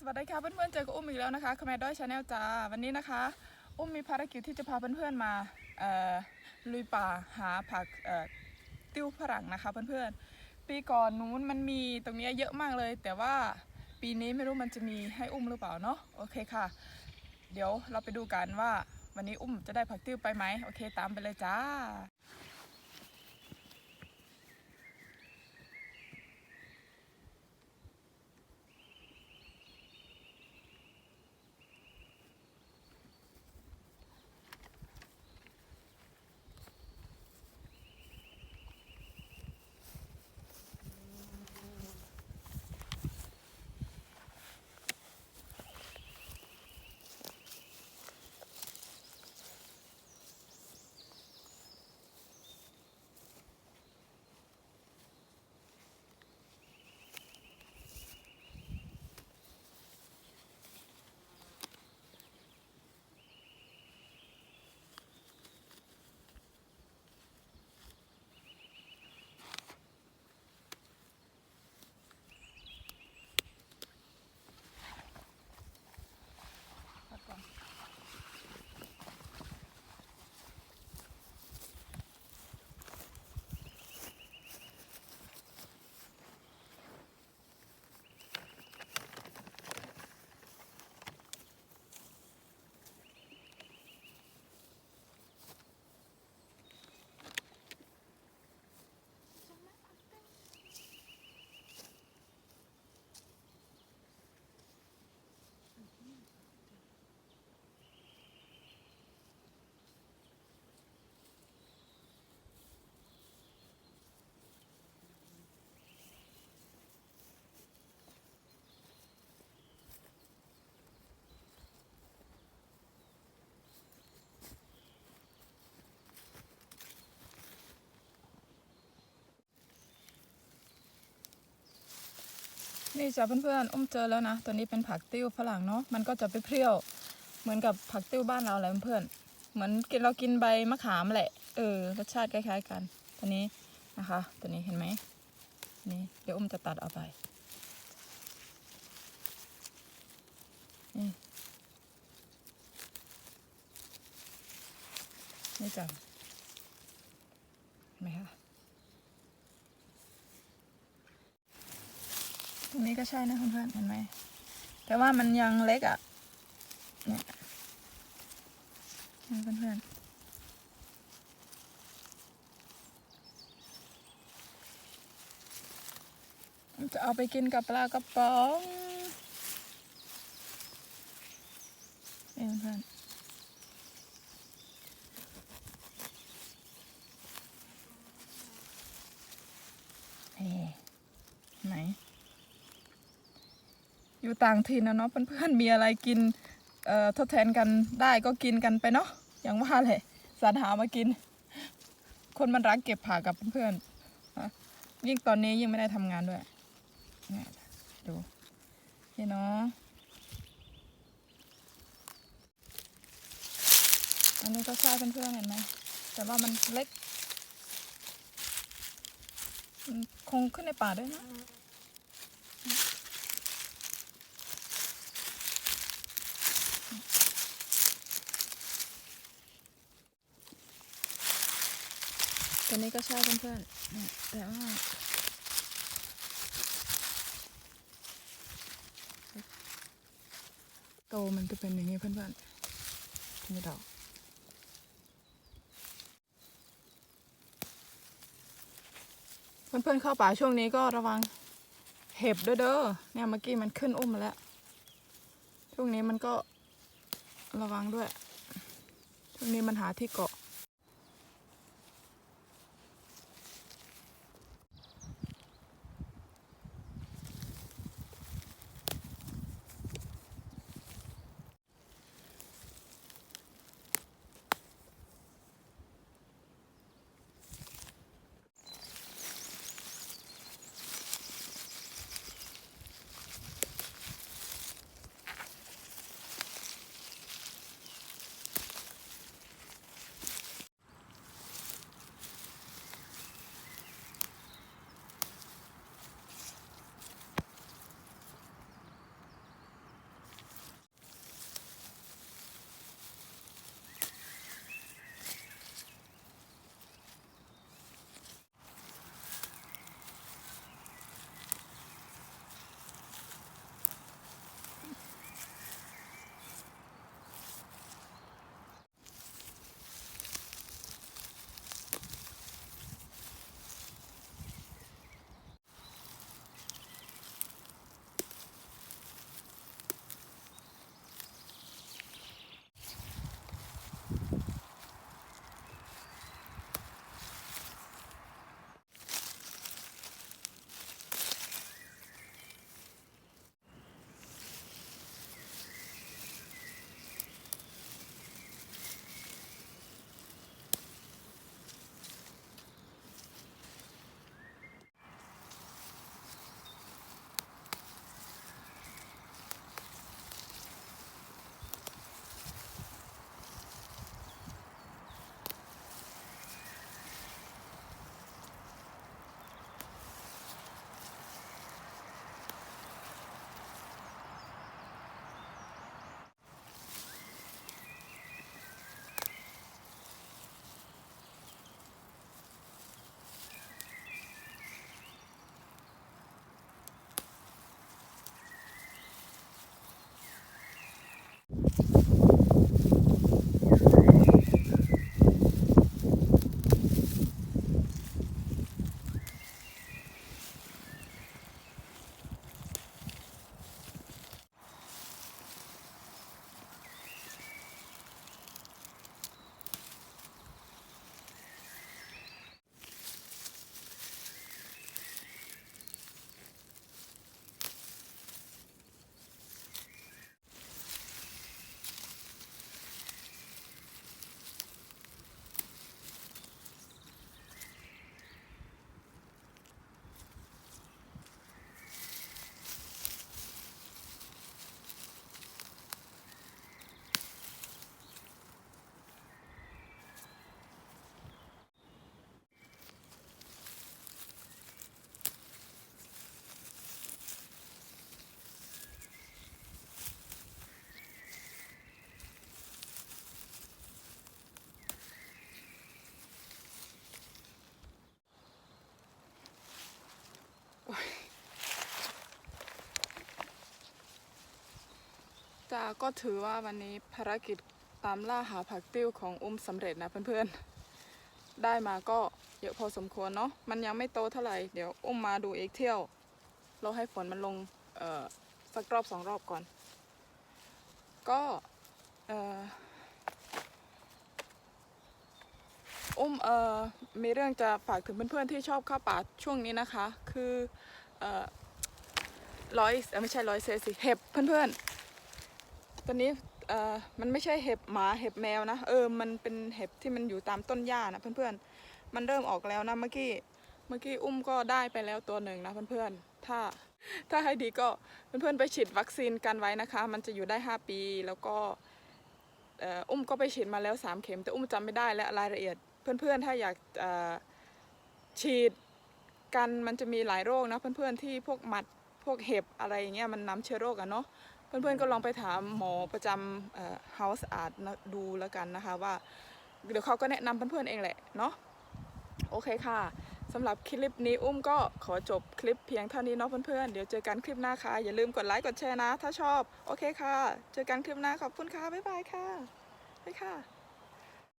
สวัสดีค่ะเพื่อนๆเจอกับอุ้มอีกแล้วนะคะคแมดอยชาแนลจ้าวันนี้นะคะ อุ้มมีภารกิจที่จะพาเพื่อนๆมาลุยป่าหาผักติ้วฝรั่งนะคะเพื่อนๆปีก่อนนู้นมันมีตรงนี้เยอะมากเลย แต่ว่าปีนี้ไม่รู้มันจะมีให้อุ้มหรือเปล่าเนาะโอเคค่ะ เดี๋ยวเราไปดูกันว่าวันนี้อุ้มจะได้ผักติ้วไปไหมโอเค ตามไปเลยจ้า นี่จ้ะเพื่อนๆอุ้มเจอแล้วนะตัวนี้เป็นผักติ้วฝรั่งเนาะมันก็จะไปเปรี้ยวเหมือนกับผักติ้วบ้านเราแหละเพื่อนๆเหมือนกินเรากินใบมะขามแหละเออรสชาติคล้าย ๆ กัน ตัวนี้นะคะ ตัวนี้เห็นไหมนี่เดี๋ยวอุ้มจะตัดเอาไปนี่นี่จ้ะเห็นไหมคะ ตรงนี้ ก็ใช่นะเพื่อนๆเห็นไหมแต่ว่ามันยังเล็กอะ่ะเนี่ยเพื่อนๆจะเอาไปกินกับปลากระป๋องเพื่อนๆเฮ้ไหน อยู่ต่างถิ่นนะเนาะเพื่อนๆมีอะไรกินทดแทนกันได้ก็กินกันไปเนาะอย่างว่าแหละสรรหามากิน คนมันรักเก็บผักกับเพื่อนๆยิ่งตอนนี้ยิ่งไม่ได้ทำงานด้วยเนี่ยดูนี่เนาะอันนี้ก็ใช่เพื่อนๆเห็นไหมแต่ว่ามันเล็กคงขึ้นในป่าด้วยนะ ตัวนี้ก็ใช่เพื่อนๆแต่ว่าโตมันจะเป็นอย่างนี้เพื่อนๆนี่ดอกเพื่อนๆเข้าป่าช่วงนี้ก็ระวังเห็บด้วยเด้อเนี่ยเมื่อกี้มันขึ้นอุ้มมาแล้ว ช่วงนี้มันก็ระวังด้วย ช่วงนี้มันหาที่เกาะ ก็ถือว่าวันนี้ภารกิจตามล่าหาผักติ้วของอุ้มสำเร็จนะเพื่อนๆ ได้มาก็เยอะพอสมควรเนาะ มันยังไม่โตเท่าไหร่ เดี๋ยวอุ้มมาดูอีกเที่ยว เราให้ฝนมันลงเอ่อสักรอบสองรอบก่อน ก็เอ่ออุ้มเอ่อมีเรื่องจะฝากถึงเพื่อนๆที่ชอบเข้าป่าช่วงนี้นะคะ คือเอ่อร้อยไม่ใช่ร้อยเซสิเห็บเพื่อนๆ ตอนนี้เอ่อมันไม่ใช่เห็บหมาเห็บแมวนะเออมันเป็นเห็บที่มันอยู่ตามต้นหญ้านะเพื่อนๆมันเริ่มออกแล้วนะเมื่อกี้เมื่อกี้อุ้มก็ได้ไปแล้วตัวหนึ่งนะเพื่อนๆถ้าถ้าให้ดีก็เพื่อนๆไปฉีดวัคซีนกันไว้นะคะ มันจะอยู่ได้ 5 ปีแล้วก็อุ้มก็ไปฉีดมาแล้ว 3 เข็ม แต่อุ้มจำไม่ได้และรายละเอียด เพื่อนๆถ้าอยากฉีดกันมันจะมีหลายโรคนะเพื่อนๆที่พวกหมัดพวกเห็บอะไรอย่างเงี้ยมันนำเชื้อโรคอะเนาะ เพื่อนๆก็ลองไปถามหมอประจำเอ่อ house art ดูแล้วกันนะคะว่า เดี๋ยวเขาก็แนะนำเพื่อนๆเองแหละเนาะโอเคค่ะสำหรับคลิปนี้อุ้มก็ขอจบคลิปเพียงเท่านี้เนาะเพื่อนๆเดี๋ยวเจอกันคลิปหน้าค่ะ อย่าลืมกดไลค์กดแชร์นะ ถ้าชอบ โอเคค่ะ เจอกันคลิปหน้าขอบคุณค่ะ บ๊ายบายค่ะบ๊ายค่ะ